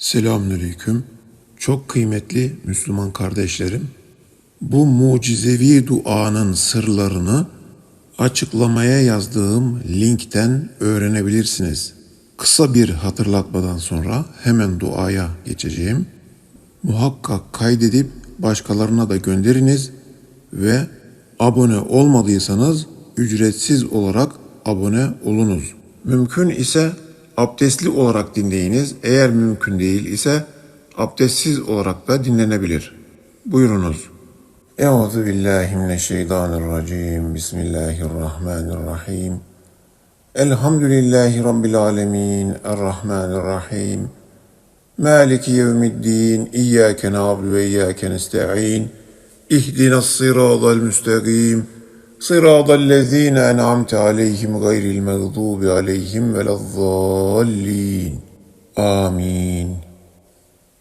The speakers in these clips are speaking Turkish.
Selamünaleyküm. Çok kıymetli Müslüman kardeşlerim, bu mucizevi duanın sırlarını açıklamaya yazdığım linkten öğrenebilirsiniz. Kısa bir hatırlatmadan sonra hemen duaya geçeceğim. Muhakkak kaydedip başkalarına da gönderiniz ve abone olmadıysanız ücretsiz olarak abone olunuz. Mümkün ise abdestli olarak dinleyiniz. Eğer mümkün değil ise abdestsiz olarak da dinlenebilir. Buyurunuz. Euzu billahi mineşşeytanirracim. Bismillahirrahmanirrahim. Elhamdülillahi rabbil alamin. Errahmanirrahim. Maliki yevmiddin. İyyâke na'budu ve iyyâke nesta'in. İhdina sıratal صراط الذين أنعمت عليهم غير المغضوب عليهم ولا الضالين. آمين.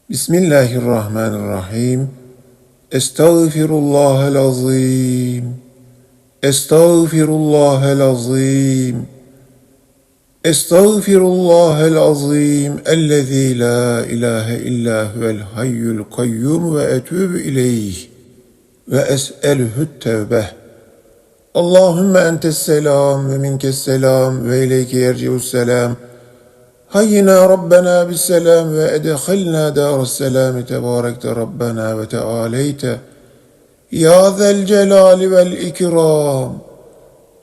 بسم الله الرحمن الرحيم. استغفر الله العظيم. استغفر الله العظيم. استغفر الله العظيم الذي لا إله إلا هو الحي القيوم وأتوب إليه. وأسأله التوبة. Allahümme entes selam ve minkes selam ve ileyke yerci'us selam. Hayyina Rabbena bis selam ve edhilna dares selam tebarekte Rabbena ve tealeyte. Ya zel celali vel ikram.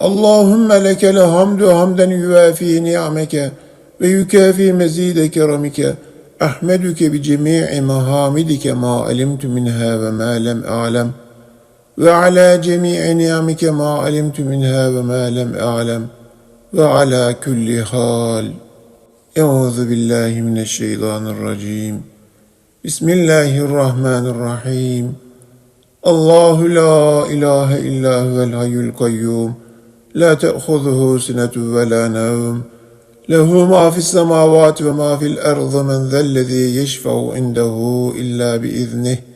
Allahümme lekel hamdu hamden yuvafi ni'ameke ve yukafi mezide keramike. Ahmeduke bi cemi'i mahamidike ma alimtu minha ve ma lem a'lem ve ala cemi'i ni'amike ma alimtu minha ve ma lem a'lem ve ala kulli hal. Euzu billahi mineşşeytanirracim. Bismillahirrahmanirrahim. Allahu la ilahe illa huvel hayyul kayyum. La te'khuzuhu sinetu ve la nevm. Lehu ma fis semavati ve ma fil erzi men zellezî yeşfeu indehu illa bi iznihi.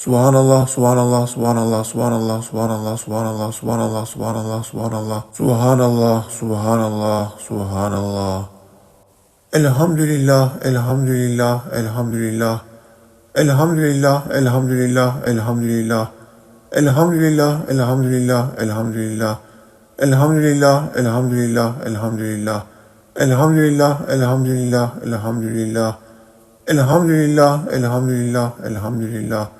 Subhanallah, subhanallah, subhanallah, subhanallah, subhanallah, subhanallah, subhanallah, subhanallah, subhanallah, subhanallah, subhanallah, subhanallah. Elhamdülillah, elhamdülillah, elhamdülillah. Elhamdülillah, elhamdülillah, elhamdülillah. Elhamdülillah, elhamdülillah, elhamdülillah. Elhamdülillah, elhamdülillah, elhamdülillah. Elhamdülillah, elhamdülillah, elhamdülillah. Elhamdülillah, elhamdülillah, elhamdülillah.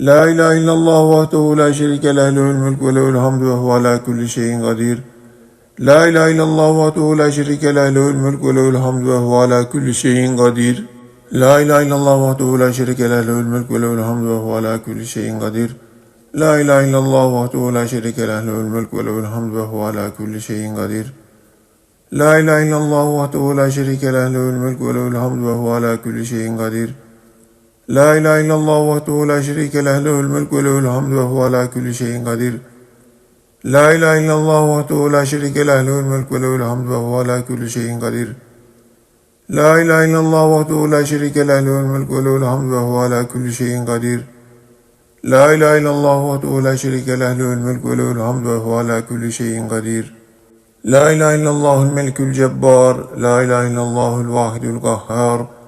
La ilahe illallah vahdehu la şerike leh lehul mulk ve lehul hamd ve huve ala kulli şeyin kadir. La ilahe illallah vahdehu la şerike leh mulk ve lehul hamd ve huve ala kulli şeyin kadir. La ilahe illallah vahdehu la şerike leh mulk ve lehul hamd ve huve ala kulli şeyin kadir. La ilahe illallah vahdehu la şerike leh mulk ve lehul hamd ve huve ala kulli şeyin kadir. La ilahe illallah vahdehu la şerike leh mulk ve lehul hamd ve huve ala kulli şeyin kadir. La ilahe illallah vahdehu la şerike leh lehul mulk ve lehul hamd ve huve ala kulli şeyin kadir. La ilahe illallah vahdehu la şerike leh lehul mulk ve lehul hamd ve huve ala kulli şeyin kadir. La ilahe illallah vahdehu la şerike leh lehul mulk ve lehul hamd ve huve ala kulli şeyin kadir. La ilahe illallah vahdehu la şerike leh lehul ve lehul hamd ve huve ala kulli şeyin kadir. La ilahe illallahul melikül cebbar. La ilahe illallahul vahidul gahhar.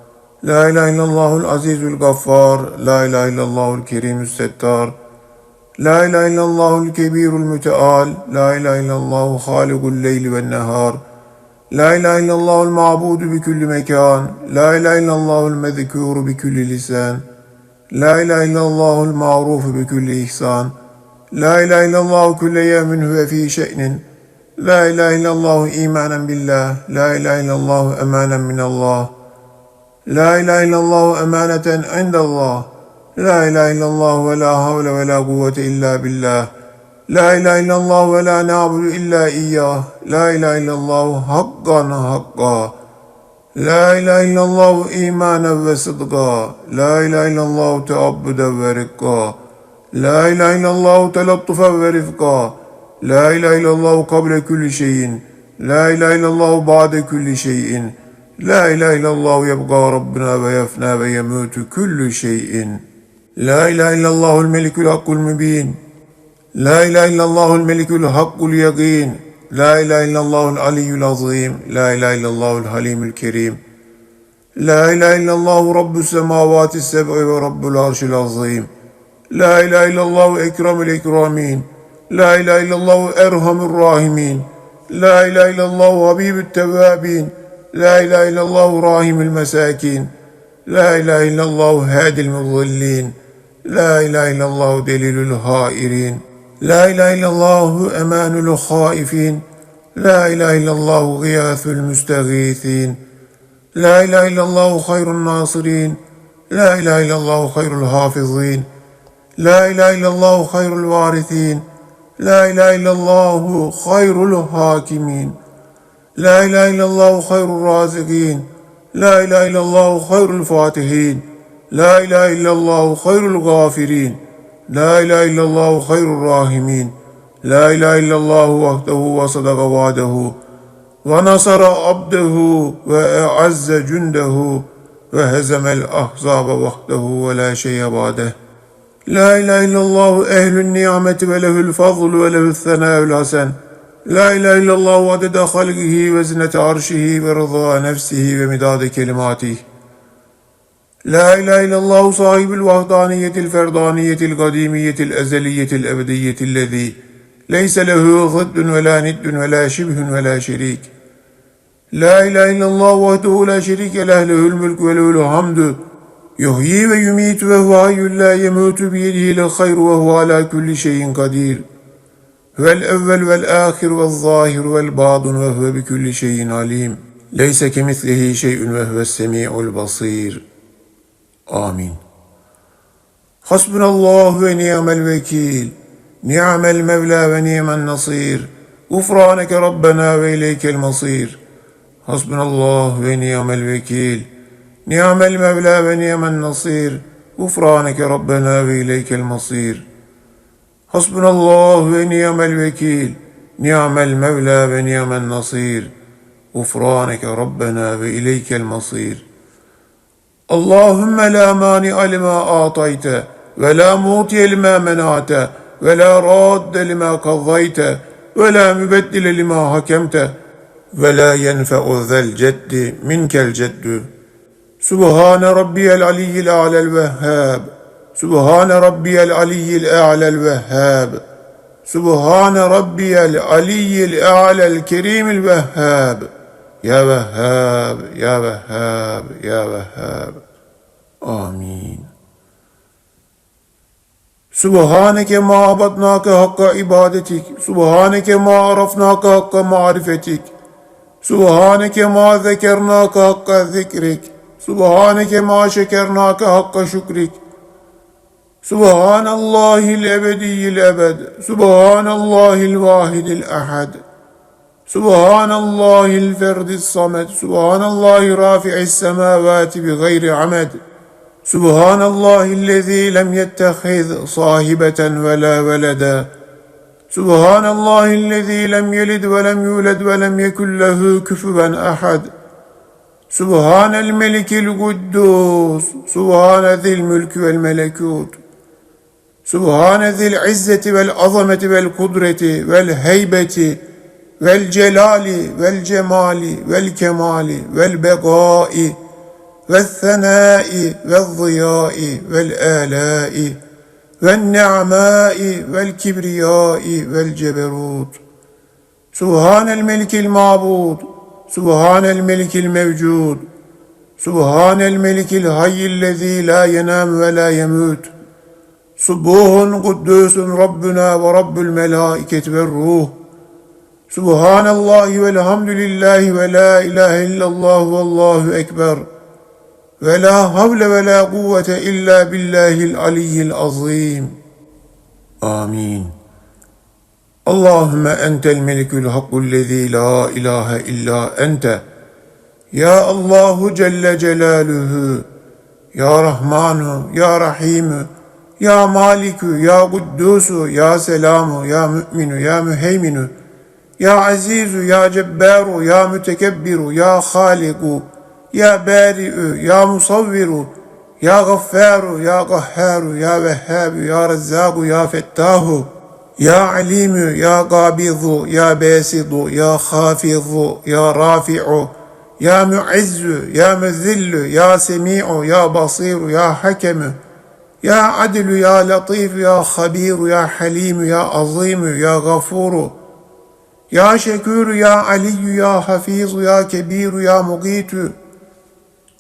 La ilahe illallahul azizul gaffar. La ilahe illallahul kerimüs settar. La ilahe illallahul kebirul müteal. La ilahe illallahu halikul leyli ve nehar. La ilahe illallahul ma'budu bi kulli mekan. La ilahe illallahul mezkuru bi kulli lisan. La ilahe illallahul ma'rufu bi kulli ihsan. La ilahe illallahu kulle yevmin huve fi şe'nin. La ilahe illallahu imanen billah. La ilahe illallahu emanen minallah. La ilahe illallahu emaneten indallah. La ilahe illallah ve la havle ve la kuvvete illa billah. La ilahe illallah ve la na'budu illa iyyah. La ilahe illallah hakkan hakka. La ilahe illallah imanen ve sıdqa. La ilahe illallah teabbüden ve rikka. La ilahe illallah telattufen ve rifka. La ilahe illallah kable kulli şeyin. La ilahe illallah ba'de kulli şeyin. La ilahe illallah yebqa Rabbina ve yefna ve yemutu kullu şeyin. La ilahe illallahul melikul hakkul mübin. La ilahe illallahul melikul hakkul yakin. La ilahe illallahul aliyyul azim. La ilahe illallahul halimul kerim. La ilahe illallahu rabbus semavati seb'i ve rabbul arşil azim. La ilahe illallahu ekremül ekramin. La ilahe illallahu erhamur rahimin. La ilahe illallahu habibü't tevvabin. La ilahe illallahu rahimül mesakin. La ilahe illallahu hadil mudillin. La ilahe illallahu delilül hairin. La ilahe illallahu emanul haifin. La ilahe illallahu gıyathül müstagithin. La ilahe illallahu hayrun nasirin. La ilahe illallahu hayrul hafizin. La ilahe illallahu hayrul varithin. La ilahe illallahu hayrul hakimin. La ilahe illallahu hayrul razikin. La ilahe illallahu hayrul fatihin. La ilahe illallahu hayrul gafirin. La ilahe illallahu hayrul rahimin. La ilahe illallahu vahdehu ve sadaka vadehu. Ve nasara abdehu ve e'azze cündehu ve hezemel ahzaba vahdehu ve la şeye badeh. La ilahe illallah ehlün nimeti ve lehül fazlu ve lehül senâül hasen. La ilahe illallah adede halgihi ve zinete arşihi ve rıza nefsihi ve midade kelimatihi. La ilahe illallah sahibül vahdaniyetil ferdaniyetil kadimiyetil ezeliyetil ebediyetil lezi leyse lehu gıddun ve la niddun ve la şibhun ve la şerik. La ilahe illallah vahdehu la şerike leh lehül mülk ve lehül hamdu. Yuhyi ve yumitu ve huve hayyul la yemutu biyedihil hayru ve huve ala kulli şeyin kadir. Vel evvel vel ahir vel zahir vel badun ve huve bi kulli şeyin alim. Leyse kemislihi şey'ün ve huves semi'ul basir. Amin. Hasbunallah ve ni'mel vekil. Ni'mel mevla ve ni'men nasir. Gufraneke Rabbena ve ileykel masir. Hasbunallah ve ni'mel vekil. Ni'mel mevla ve ni'men nasir. Gufraneke Rabbena ve ileykel masir. Hasbunallah ve ni'mel vekil. Ni'mel mevla ve ni'men nasir. Gufraneke Rabbena ve ileykel masir. Allahümme la mani lima atayte ve la mutiye lima menate ve la radde lima kazzayte ve la mübeddile lima hakemte ve la yenfe'u zel ceddi minkel ceddü. Subhane rabbiyel aliyyil. Subhane rabbiyel aliyyil a'lel vehhab. Subhane rabbiyel aliyyil a'lel kerimil vehhab. Ya Vehhab, Ya Vehhab, Ya Vehhab. Amin. Subhaneke ma abadnake hakka ibadetik. Subhaneke ma arafnake hakka marifetik. Subhaneke ma zekernake hakka zikrik. Subhaneke ma şekernake hakka şükrik. Subhanallahil ebediyil ebed. Subhanallahil vahidil ahad. Subhanallahil ferdis samet. Subhanallahi rafi'is semavati bi gayri amed. Subhanallahillezî lem yettehiz sahibeten ve la veleda. Subhanallahillezî lem yelid ve lem yulad ve lem yekun lehu küfüven ahad. Subhanel melikil kuddus. Subhane Subhanezil izzeti vel azameti vel kudreti vel heybeti vel celali vel cemali vel kemali vel begai vel senai vel ziyai vel alai vel ni'mai vel kibriyai vel ceberut. Subhanel melikil mabud Subhanel melikil mevcud Subhanel melikil hayyillezî la yenam ve la yemut Subuhun kuddusun Rabbuna ve Rabbul melaiket ve ruh. Subhanallahi velhamdülillahi ve la ilahe illallah ve Allahu ekber. Ve la havle ve la kuvvete illa billahil aliyyil azim. Amin. Allahümme entel melikül hakkullezî la ilahe illa ente. Ya Allahu Celle Celaluhu, Ya Rahmanu, Ya Rahimu, ya Malikü, Ya Kuddusu, Ya Selamu, Ya Mü'minu, Ya Müheyminu, Ya Azizu, Ya Cebbaru, Ya Mütekebbiru, Ya Haliku, Ya Bari'u, Ya Musavviru, Ya Gaffaru, Ya Kahharu, Ya Vehhabu, Ya Rezzaku, Ya Fettahu, Ya Alimu, Ya Gabizu, Ya Besidu, Ya Hafizu, Ya Rafi'u, Ya Mu'izzu, Ya Muzillu, Ya Semi'u, Ya Basiru, Ya Hakemu, يا عدل يا لطيف يا خبير يا حليم يا عظيم يا غفور يا شكور يا علي يا حفيظ يا كبير يا مقيت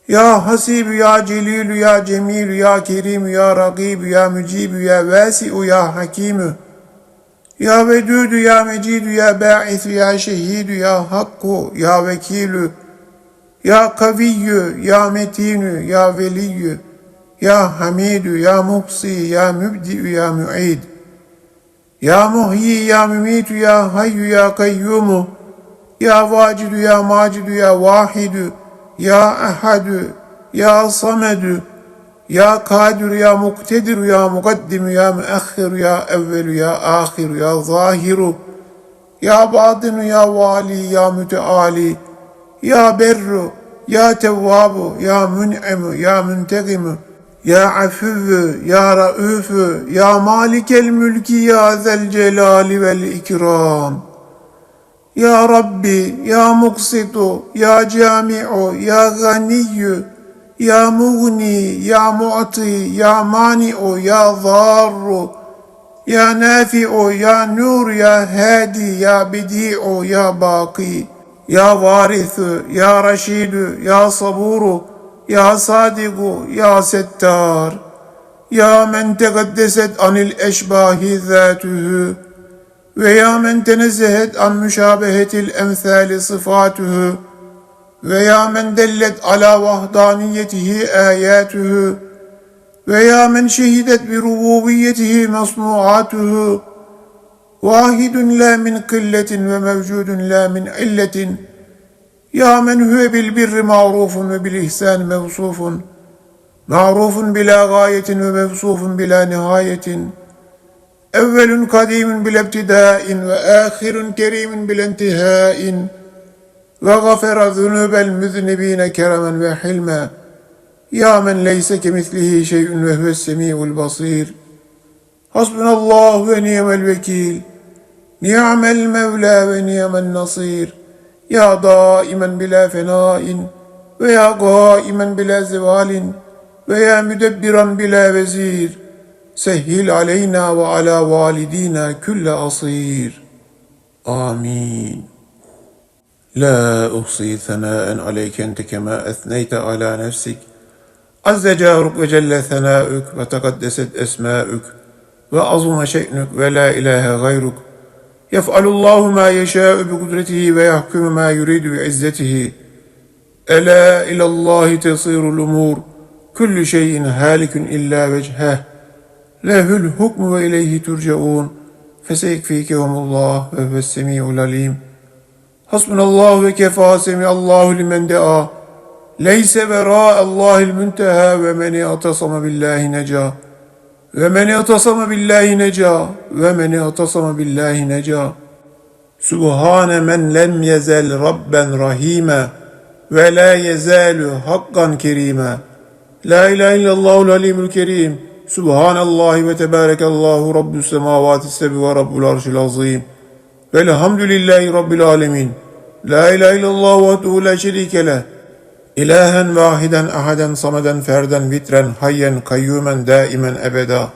يا حسيب يا جليل يا جميل يا كريم يا رقيب يا مجيب يا واسع يا حكيم يا ودود يا مجيد يا باعث يا شهيد يا حق يا وكيل يا قوي يا متين يا ولي ya Hamidü, Ya Muhsi, Ya Mübdi'ü, Ya Mü'id. Ya Muhyi, Ya Mümitü, Ya Hayyü, Ya Kayyumu. Ya Vacidü, Ya Macidü, Ya Vahidü, Ya Ehadü, Ya Samedü, Ya Kadir, Ya Muktedir, Ya Mukaddimü, Ya Müehhir, Ya Evvelü, Ya Ahir, Ya Zahiru, Ya Badinu, Ya Vali, Ya Müteali, Ya Berru, Ya Tevvabu, Ya Mün'imu, Ya Müntegimu, ya afuvvu, ya raufu, ya malikel mülki, ya zel celali vel ikram. Ya Rabbi, ya muksitu, ya cami'u, ya ganiyyu, ya mughni, ya mu'ti, ya mani'u, ya zarru, ya nafi'u, ya nur, ya hadi, ya bidi'u, ya baki, ya varithu, ya raşidu, ya saburu, ya Sadiku, Ya Settar, Ya men tegaddeset anil eşbahi zâtühü ve ya men tenezzehet an müşabehetil emsali sıfatühü ve ya men dellet ala vahdaniyetihi ayatühü ve ya men şehidet bi rububiyetihi masnuatuhu vahidun la min kılletin ve mevcudun la min illetin ya men huve bil birri ma'rufun ve bil ihsan mevsufun. Ma'rufun bila gayetin ve mevsufun bila nihayetin. Evvelun kadimun bil ebtidain ve ahirun kerimun bil intihain. Ve gafera zunubel müznibine keremen ve hilme. Ya men leyse kemislihi şey'un ve huves semi'ul basir. Hasbunallahu ve ni'mel vekil. Ni'mel mevla ve ni'mel nasir.'' المولى ونعم النصير يا دائما بلا فناء ويا قائما بلا زوال ويا مدبرا بلا وزير سهل علينا وعلى والدينا كل أصير آمين لا أحصي ثناء عليك أنت كما أثنيت على نفسك عز جارك وجل ثناؤك وتقدست أسماؤك وعظم شأنك ولا إله غيرك يفعل الله ما يشاء بقدرته ويحكم ما يريد بعزته ألا إلى الله تصير الأمور كل شيء هالك إلا وجهه له الحكم وإليه ترجعون فسيكفيكهم الله وهو السميع العليم حسبنا الله وكفى سمع الله لمن دعا ليس براء الله المنتهى ومن اعتصم بالله نجا ve men yatasama billahi neca. Ve men yatasama billahi neca. Subhane men lem yezel rabben rahime. Ve la yezalu hakkan kerime. La ilahe illallahul alimul kerim. Subhanallahi ve tebarekallahu rabbus semavati sebi ve rabbul arşil azim. Velhamdülillahi rabbil alemin. La ilahe illallah ve la şerike leh. İlahen vahiden ahaden sameden ferden vitren hayyen kayyumen daimen ebeda.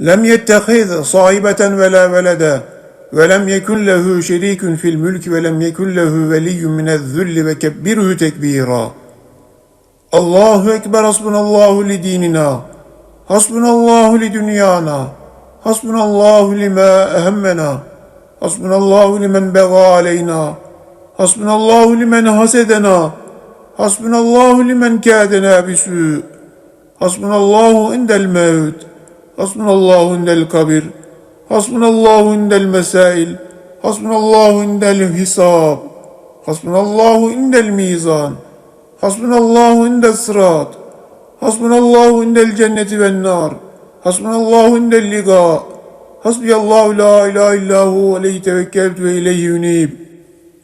Lem yettehiz sahibeten ve la velede ve lem yekun lehu şerikun fil mülk ve lem yekun lehu veliyyun minezzulli ve kebbirhu tekbira. Allahu ekber hasbunallahu li dinina. Hasbunallahu li dünyana. Hasbunallahu lima ehemmena. Hasbunallahu limen bega aleyna. Hasbunallahu limen hasedena. Hasbunallahu limen kâdena bisû. Hasbunallahu indel mevt. Hasbunallahu indel kabir. Hasbunallahu indel mesail. Hasbunallahu indel hisab. Hasbunallahu indel mizan. Hasbunallahu indel sırat. Hasbunallahu indel cenneti ven nar. Hasbunallahu indel liga. Hasbiyallahu la ilahe illahu aleyhi tevekkeltu ve ileyhi yunib.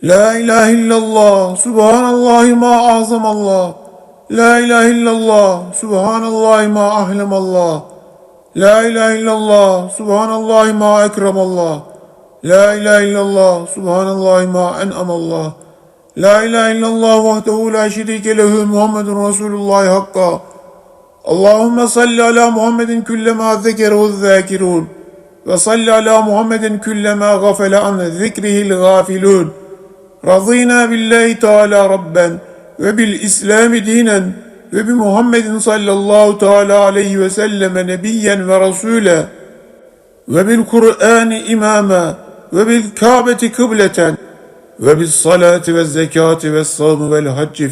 La ilahe illallah. Subhanallahi ma azamallah. La ilahe illallah. Subhanallahi ma ahlamallah. La ilahe illallah. Subhanallahi ma ekramallah. La ilahe illallah. Subhanallahi ma en'amallah. La ilahe illallah vahdehu la şerike lehu Muhammedun Resulullah hakka. Allahümme salli ala Muhammedin küllema zekerehu zâkirun. Ve salli ala Muhammedin küllema gafele an zikrihil gafilun. Razina billahi teala rabben ve bil İslami dinen ve bi Muhammedin sallallahu teala aleyhi ve selleme nebiyyen ve rasule ve bil Kur'ani imama ve bil Kâbeti kıbleten ve bis salati ve zekati ve savmu vel hacci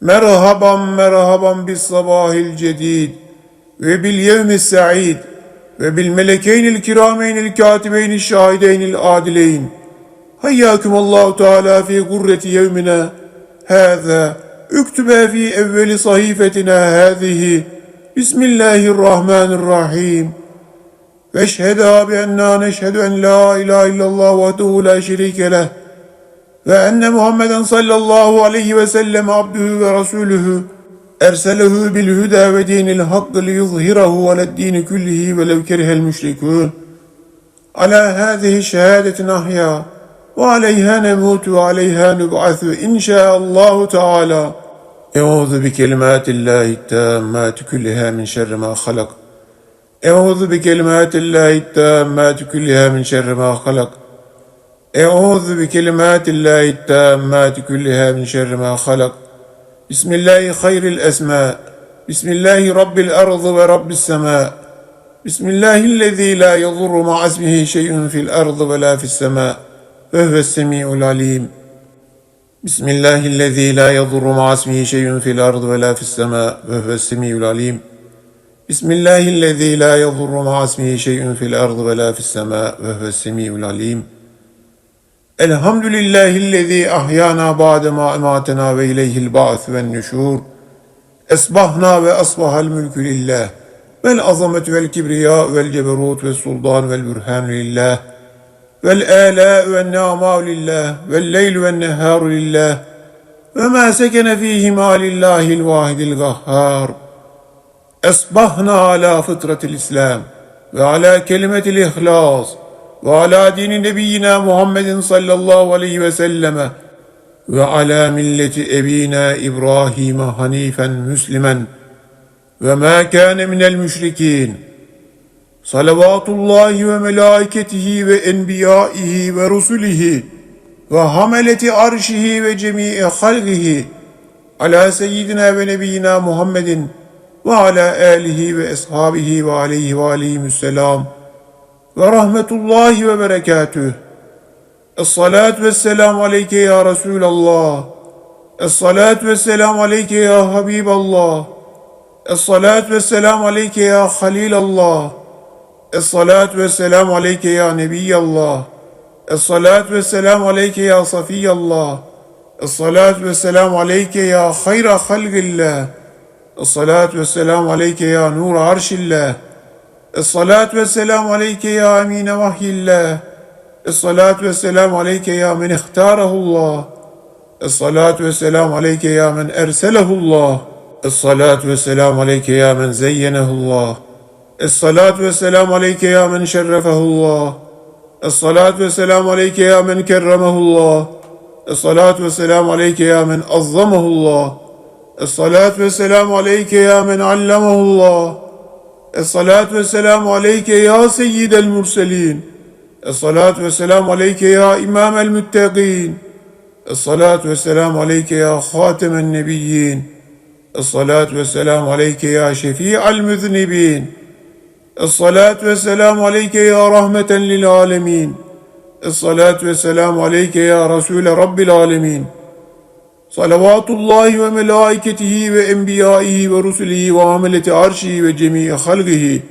Merhaban merhaban bis sabahil cedid ve bil yevmis sa'id ve bil melekeynil kirameynil katibeynil şahideynil adileyn. Hayyakum Allahu Teala fi gurreti yevmina hâzâ üktübe fi evveli sahifetina hâzihi Bismillahirrahmanirrahim. Ve şhedâ bi enna neşhedü en la ilahe illallah ve la şerike ve enne Muhammeden sallallahu aleyhi ve sellem abdühü ve rasulühü erselehu bil huda ve dinil hakkı li yuzhirahu aled dini kullihi ve lev kerihel müşrikûn. Ala hâzihi şehadetin ahya ve aleyha nemutu ve aleyha nub'athu inşaallahu teâlâ. Euzu bi kelimatillahi tammati kulliha min şerri ma halak. Euzu bi kelimatillahi tammati kulliha min şerri ma halak. أعوذ بكلمات الله التامات كلها من شر ما خلق. بسم الله خير الأسماء. بسم الله رب الأرض ورب السماء. بسم الله الذي لا يضر مع اسمه شيء في الأرض ولا في السماء. وهو السميع العليم. بسم الله الذي لا يضر مع اسمه شيء في الأرض ولا في السماء. وهو السميع العليم. بسم الله الذي لا يضر مع اسمه شيء في الأرض ولا في السماء. وهو السميع العليم. الحمد لله الذي أحيانا بعد ما أماتنا وإليه البعث والنشور أصبحنا وأصبح الملك لله والعظمة والكبرياء والجبروت والسلطان والبرهان لله والآلاء والنعماء لله والليل والنهار لله وما سكن فيهما لله الواحد القهار أصبحنا على فطرة الإسلام وعلى كلمة الإخلاص ve ala dini nebiyyina Muhammedin sallallahu aleyhi ve selleme ve ala milleti ebina İbrahim'e hanifen müslimen ve ma kâne minel müşrikîn. Salavatullahi ve melaiketihi ve enbiyaihi ve rusulihi ve hameleti arşihi ve cemii halgihi ala seyyidina ve nebiyyina Muhammedin ve ala alihi ve ashabihi ve aleyhi ve aleyhimüsselam ve rahmetullahi ve berekatüh. Es-salat ve selam aleyke ya Resulallah. Es-salat ve selam aleyke ya Habiballah. Es-salat ve selam aleyke ya Halilallah. Es-salat ve selam aleyke ya Nebiyallah. Es-salat ve selam aleyke ya Safiyallah. Es-salat ve selam aleyke ya hayra halgillah. Es-salat ve selam aleyke ya nur arşillah. الصلاة والسلام عليك يا أمين وحي الله. الصلاة والسلام عليك يا من اختاره الله. الصلاة والسلام عليك يا من أرسله الله. الصلاة والسلام عليك يا من زينه الله. الصلاة والسلام عليك يا من شرفه الله. الصلاة والسلام عليك يا من كرمه الله. الصلاة والسلام عليك يا من عظمه الله. الصلاة والسلام عليك يا من علمه الله. الصلاة والسلام عليك يا سيد المرسلين. الصلاة والسلام عليك يا إمام المتقين. الصلاة والسلام عليك يا خاتم النبيين. الصلاة والسلام عليك يا شفيع المذنبين. الصلاة والسلام عليك يا رحمة للعالمين. الصلاة والسلام عليك يا رسول رب العالمين. salavatullahi ve melaiketihi ve enbiyaihi ve rusulihi ve ameleti arşihi ve cemii halgihi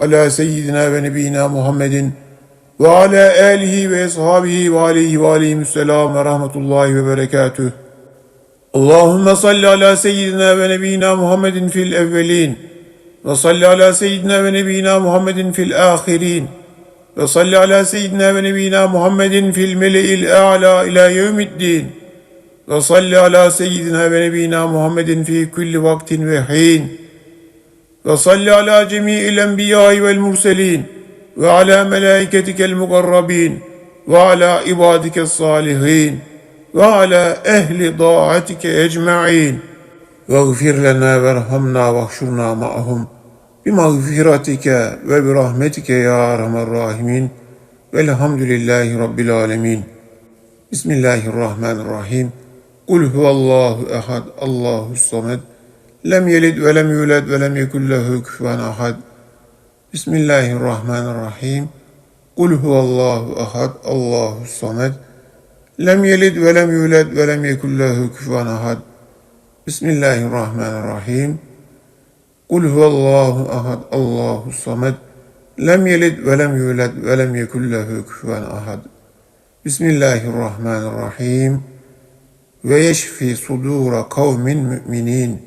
ala seyyidina ve nebiyina Muhammedin ve ala alihi ve ashabihi ve aleyhi ve aleyhimüsselam ve rahmetullahi ve berekatüh. Allahümme salli ala seyyidina ve nebiyina Muhammedin fil evvelin ve salli ala seyyidina ve nebiyina Muhammedin fil ahirin ve salli ala seyyidina ve nebiyina Muhammedin fil mele'il a'la ila yevmiddin. ونبينا محمد في الملئ الأعلى إلى يوم الدين وصل على سيدنا ونبينا محمد في كل وقت وحين وصل على جميع الأنبياء والمرسلين وعلى ملائكتك المقربين وعلى عبادك الصالحين وعلى أهل طاعتك أجمعين واغفر لنا وارحمنا واحشرنا معهم بمغفرتك وبرحمتك يا أرحم الراحمين والحمد لله رب العالمين بسم الله الرحمن الرحيم Kul huvallahu ehad, Allahu samed. Lem yelid ve lem yulad ve lem yekun lehu kufuven ahad. Bismillahirrahmanirrahim. Kul huvallahu ehad, Allahu samed. Lem yelid ve lem yulad ve lem yekun lehu kufuven ahad. Bismillahirrahmanirrahim. Kul huvallahu ahad, Allahu samed. Lem yelid ve lem yulad ve lem yekun lehu kufuven ahad. Bismillahirrahmanirrahim. ويشفي صدور قوم مؤمنين.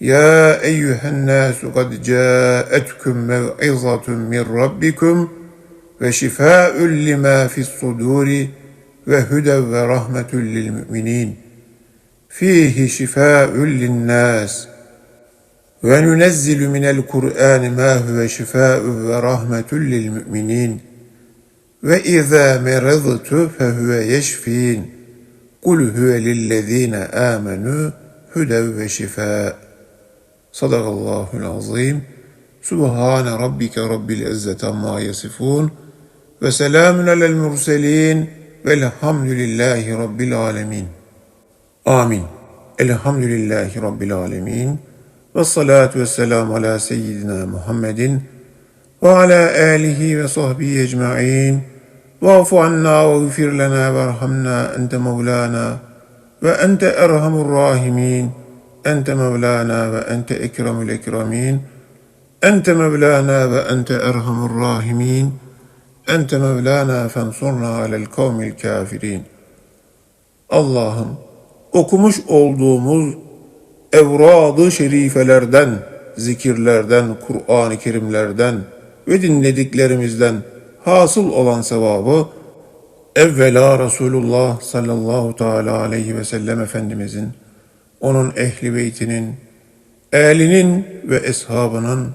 يا أيها الناس قد جاءتكم موعظة من ربكم وشفاء لما في الصدور وهدى ورحمة للمؤمنين. فيه شفاء للناس. وننزل من القرآن ما هو شفاء ورحمة للمؤمنين. وإذا مرضت فهو يشفين. قل هو للذين آمنوا هدى وشفاء. صدق الله العظيم. سبحان ربك رب العزة عما يصفون. وسلام على المرسلين والحمد لله رب العالمين. آمين الحمد لله رب العالمين. والصلاة والسلام على سيدنا محمد وعلى آله وصحبه أجمعين. واعف عنا واغفر لنا وارحمنا أنت مولانا وأنت أرحم الراحمين أنت مولانا وأنت أكرم الأكرمين أنت مولانا وأنت أرحم الراحمين أنت مولانا فانصرنا على القوم الكافرين Allah'ım okumuş olduğumuz evrad-ı şerifelerden, zikirlerden, Kur'an-ı Kerimlerden ve dinlediklerimizden hasıl olan sevabı evvela Resulullah sallallahu teala aleyhi ve sellem Efendimizin, onun ehli beytinin, elinin ve eshabının,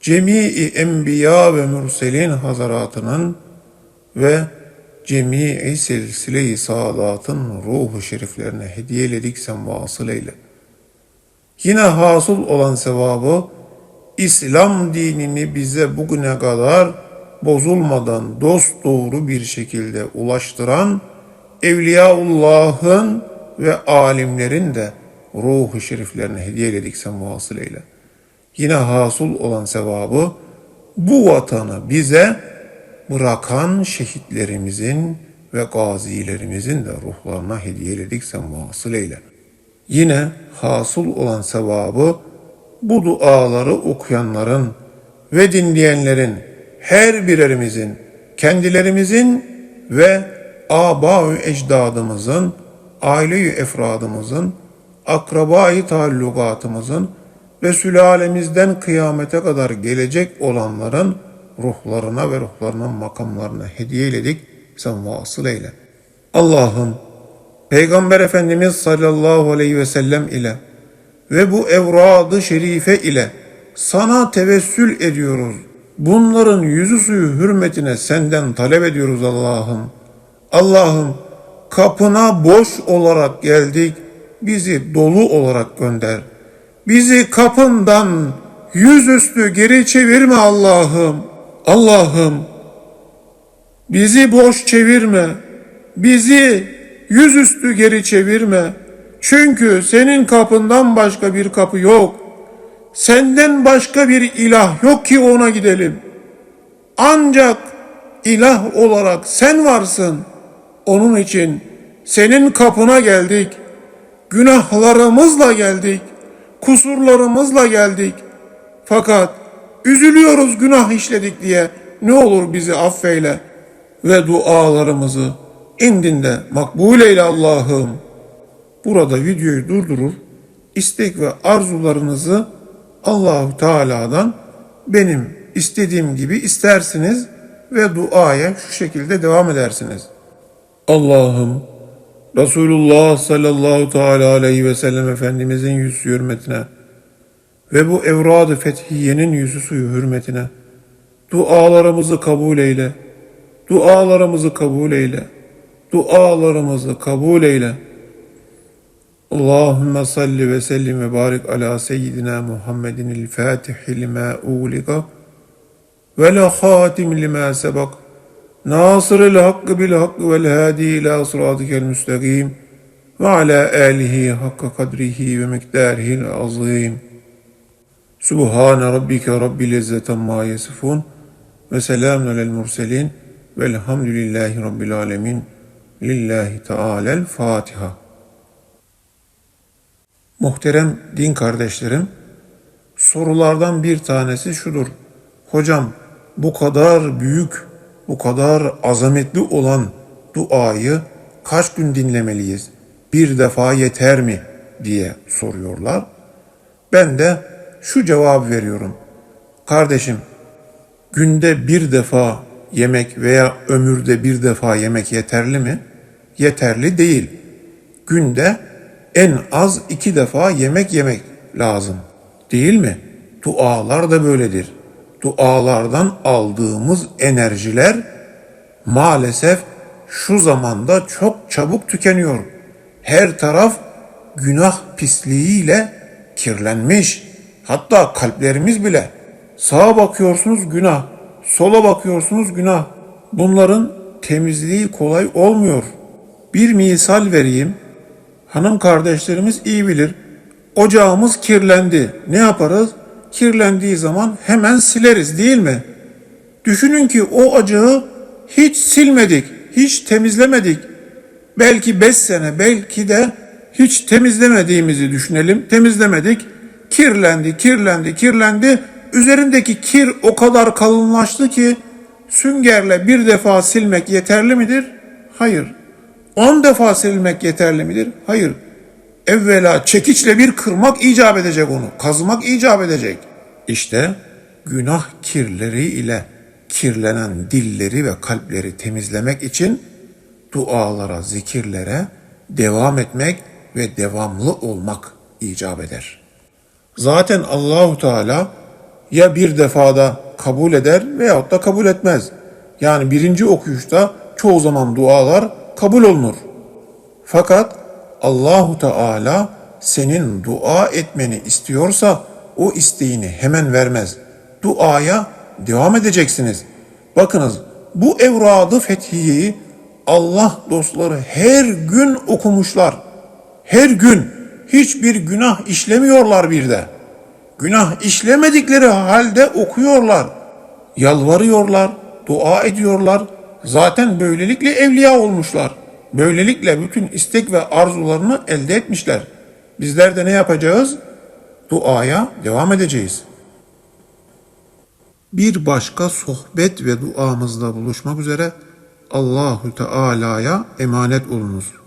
cemii enbiya ve mürselin hazaratının ve cemii silsile-i saadatın ruhu şeriflerine hediyeledik sen vasıl eyle. Yine hasıl olan sevabı İslam dinini bize bugüne kadar bozulmadan dost doğru bir şekilde ulaştıran Evliyaullah'ın ve alimlerin de ruhu şeriflerine hediyeledik sen vasıl eyle. Yine hasıl olan sevabı bu vatanı bize bırakan şehitlerimizin ve gazilerimizin de ruhlarına hediyeledik sen vasıl eyle. Yine hasıl olan sevabı bu duaları okuyanların ve dinleyenlerin her birerimizin, kendilerimizin ve aba ecdadımızın, aile-i efradımızın, akrabayı taallukatımızın ve sülalemizden kıyamete kadar gelecek olanların ruhlarına ve ruhlarının makamlarına hediye eyledik. Sen vasıl eyle. Allah'ım Peygamber Efendimiz sallallahu aleyhi ve sellem ile ve bu evradı şerife ile sana tevessül ediyoruz. Bunların yüzü suyu hürmetine senden talep ediyoruz Allah'ım. Allah'ım kapına boş olarak geldik, bizi dolu olarak gönder. Bizi kapından yüzüstü geri çevirme Allah'ım. Allah'ım bizi boş çevirme. Bizi yüzüstü geri çevirme. Çünkü senin kapından başka bir kapı yok. Senden başka bir ilah yok ki ona gidelim. Ancak ilah olarak sen varsın. Onun için senin kapına geldik. Günahlarımızla geldik. Kusurlarımızla geldik. Fakat üzülüyoruz günah işledik diye. Ne olur bizi affeyle ve dualarımızı indinde makbul eyle Allah'ım. Burada videoyu durdurur, istek ve arzularınızı Allahu Teala'dan benim istediğim gibi istersiniz ve duaya şu şekilde devam edersiniz. Allah'ım Resulullah sallallahu teala aleyhi ve sellem Efendimizin yüzü hürmetine ve bu evrad-ı fethiyenin yüzü suyu hürmetine dualarımızı kabul eyle. Dualarımızı kabul eyle. Dualarımızı kabul eyle. Allahümme salli ve sellim ve barik ala seyyidina Muhammedin il fatihi lima uğlika ve la hatim lima sebak nasıril hakkı bil hakkı vel hadi ila sıratikel müstakim ve ala alihi hakka kadrihi ve miktarihil azim. Subhane rabbike rabbil izzeti amma yasifun ve selamun alel murselin velhamdülillahi rabbil alemin. Lillahi Teala'l Fatiha. Muhterem din kardeşlerim, sorulardan bir tanesi şudur. Hocam bu kadar büyük, bu kadar azametli olan duayı kaç gün dinlemeliyiz? Bir defa yeter mi? diye soruyorlar. Ben de şu cevabı veriyorum. Kardeşim, günde bir defa yemek veya ömürde bir defa yemek yeterli mi? Yeterli değil. Günde en az iki defa yemek yemek lazım. Değil mi? Dualar da böyledir. Dualardan aldığımız enerjiler maalesef şu zamanda çok çabuk tükeniyor. Her taraf günah pisliğiyle kirlenmiş. Hatta kalplerimiz bile. Sağa bakıyorsunuz günah, sola bakıyorsunuz günah. Bunların temizliği kolay olmuyor. Bir misal vereyim. Hanım kardeşlerimiz iyi bilir. Ocağımız kirlendi. Ne yaparız? Kirlendiği zaman hemen sileriz değil mi? Düşünün ki o ocağı hiç silmedik, hiç temizlemedik. Belki beş sene, belki de hiç temizlemediğimizi düşünelim. Temizlemedik. Kirlendi, kirlendi, kirlendi. Üzerindeki kir o kadar kalınlaştı ki süngerle bir defa silmek yeterli midir? Hayır. On defa silmek yeterli midir? Hayır. Evvela çekiçle bir kırmak icap edecek onu. Kazımak icap edecek. İşte günah kirleri ile kirlenen dilleri ve kalpleri temizlemek için dualara, zikirlere devam etmek ve devamlı olmak icap eder. Zaten Allahu Teala ya bir defada kabul eder veyahut da kabul etmez. Yani birinci okuyuşta çoğu zaman dualar kabul olunur. Fakat Allahu Teala senin dua etmeni istiyorsa o isteğini hemen vermez. Duaya devam edeceksiniz. Bakınız bu evradı fethiyeyi Allah dostları her gün okumuşlar. Her gün hiçbir günah işlemiyorlar bir de. Günah işlemedikleri halde okuyorlar. Yalvarıyorlar, dua ediyorlar. Zaten böylelikle evliya olmuşlar. Böylelikle bütün istek ve arzularını elde etmişler. Bizler de ne yapacağız? Duaya devam edeceğiz. Bir başka sohbet ve duamızda buluşmak üzere Allahu Teala'ya emanet olunuz.